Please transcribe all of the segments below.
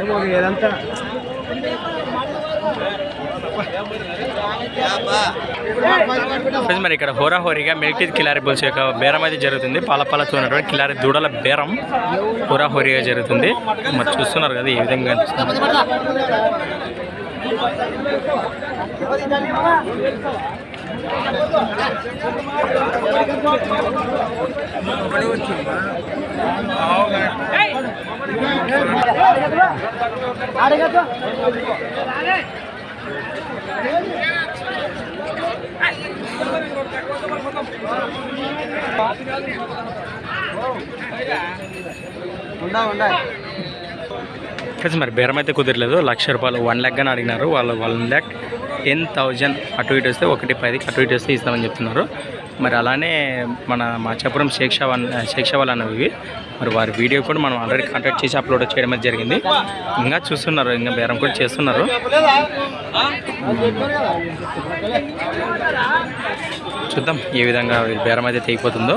ఏమో ఏదంతా ఫ్రెండ్స్ మరి ఇక్కడ హోరాహోరీగా మిల్క్ కిలారి బుల్స్ యొక్క బేరం అయితే జరుగుతుంది. పాలపాలతో ఉన్నటువంటి కిలారి దూడల బేరం హోరాహోరీగా జరుగుతుంది. మరి చూస్తున్నారు కదా ఈ విధంగా అనిపిస్తుంది. మరి బేరం అయితే కుదరలేదు. లక్ష రూపాయలు వన్ ల్యాక్ అని అడిగినారు. వాళ్ళు వన్ ల్యాక్ టెన్ థౌజండ్ అటు ఇటు వస్తే ఒకటి పదికి అటు ఇటు వస్తే ఇస్తామని చెప్తున్నారు. మరి అలానే మన మాచాపురం శేక్ష వన్ శేక్ష అన్నవి. ఇవి మరి వారి వీడియో కూడా మనం ఆల్రెడీ కాంటాక్ట్ చేసి అప్లోడ్ చేయడం జరిగింది. ఇంకా చూస్తున్నారు ఇంకా బేరం కూడా చేస్తున్నారు. చూద్దాం ఏ విధంగా బేరం అయితే తెగిపోతుందో.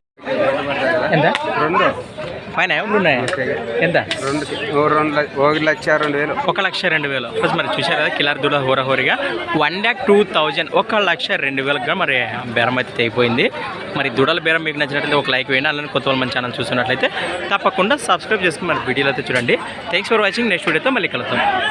పైన ఎవరు ఉన్నాయి? ఎంత? రెండు లక్ష- ఒక లక్ష రెండు వేలు. ఒక లక్ష రెండు వేలు. ఫస్ట్ మరి చూశారు కదా కిలార్ దూడ హోరహోరిగా వన్ ల్యాక్ టూ థౌజండ్ ఒక లక్ష రెండు వేలుగా మరి బేరం అయితే తెగిపోయింది మరి దూడల బేరం మీకు నచ్చినట్లయితే ఒక లైక్ వేయండి. అలానే కొత్త వాళ్ళు మన ఛానల్ చూస్తున్నట్లయితే తప్పకుండా సబ్స్క్రైబ్ చేసుకుని మరి వీడియోలో అయితే చూడండి. థ్యాంక్స్ ఫర్ వాచింగ్ నెక్స్ట్ వీడియోతో మళ్ళీ కలుద్దాం.